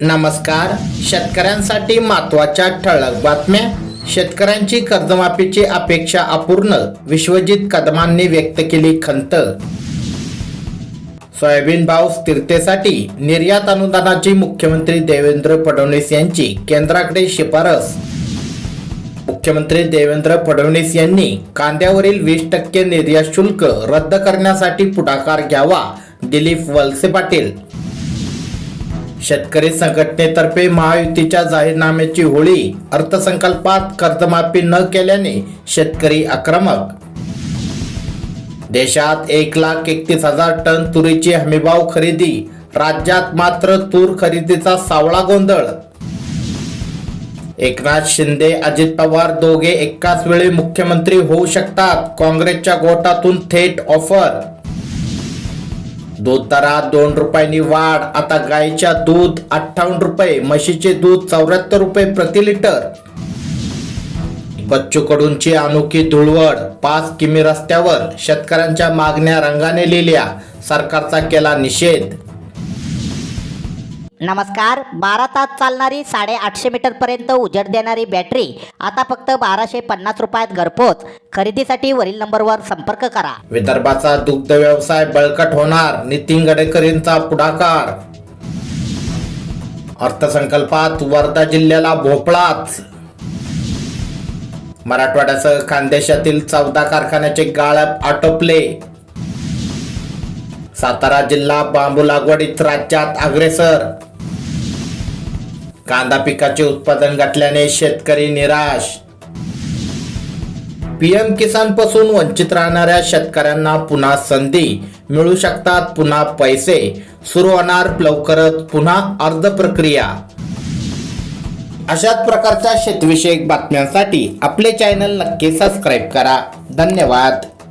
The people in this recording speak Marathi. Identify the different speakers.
Speaker 1: नमस्कार. शेतकऱ्यांसाठी महत्त्वाच्या ठळक बातम्या. शेतकऱ्यांची कर्जमाफीची अपेक्षा अपूर्ण विश्वजित कदमांनी व्यक्त केली खंत. सोयाबीन भाव स्थिरतेसाठी निर्यात अनुदानाची मुख्यमंत्री देवेंद्र फडणवीस यांची केंद्राकडे शिफारस. मुख्यमंत्री देवेंद्र फडणवीस यांनी कांद्यावरील वीस टक्के निर्यात शुल्क रद्द करण्यासाठी पुढाकार घ्यावा दिलीप वलसे पाटील. शेतकरी संघटनेतर्फे महायुतीच्या जाहीरनाम्याची होळी अर्थसंकल्पात कर्जमाफी न केल्याने शेतकरी आक्रमक. देशात एक लाख एकतीस हजार टन तुरीची हमीभाव खरेदी राज्यात मात्र तूर खरेदीचा सावळा गोंधळ. एकनाथ शिंदे अजित पवार दोघे एकाच वेळी मुख्यमंत्री होऊ शकतात काँग्रेसच्या गोटातून थेट ऑफर. दूध दरात दोन रुपयांनी वाढ. आता गाईच्या दूध अठ्ठावन्न रुपये म्हशीचे दूध चौऱ्याहत्तर रुपये प्रति लिटर. बच्चू कडूंची अनोखी धुळवड पाच किमी रस्त्यावर शेतकऱ्यांच्या मागण्या रंगाने लिहिल्या. सरकारचा केला निषेध.
Speaker 2: नमस्कार. बारा तास चालणारी साडेआठशे मीटरपर्यंत उजेड देणारी बॅटरी आता फक्त बाराशे पन्नास रुपयात घरपोच. खरेदीसाठी वरील नंबरवर संपर्क करा.
Speaker 1: विदर्भाचा दुग्ध व्यवसाय बळकट होणार नितीन गडकरींचा पुढाकार. अर्थसंकल्पात वर्धा जिल्ह्याला भोपळाच. मराठवाड्यासह खानदेशातील चौदा कारखान्याचे गाळप आटोपले. सातारा जिल्हा बांबू लागवडीत राज्यात अग्रेसर. कांदा पिकाचे उत्पादन घटल्याने शेतकरी निराश. पीएम किसानपासून वंचित राहणाऱ्या शेतकऱ्यांना पुन्हा संधी मिळू शकतात पुन्हा पैसे. सुरू होणार लवकरच पुन्हा अर्ज प्रक्रिया. अशाच प्रकारच्या शेतविषयक बातम्यांसाठी आपले चॅनल नक्की सबस्क्राईब करा. धन्यवाद.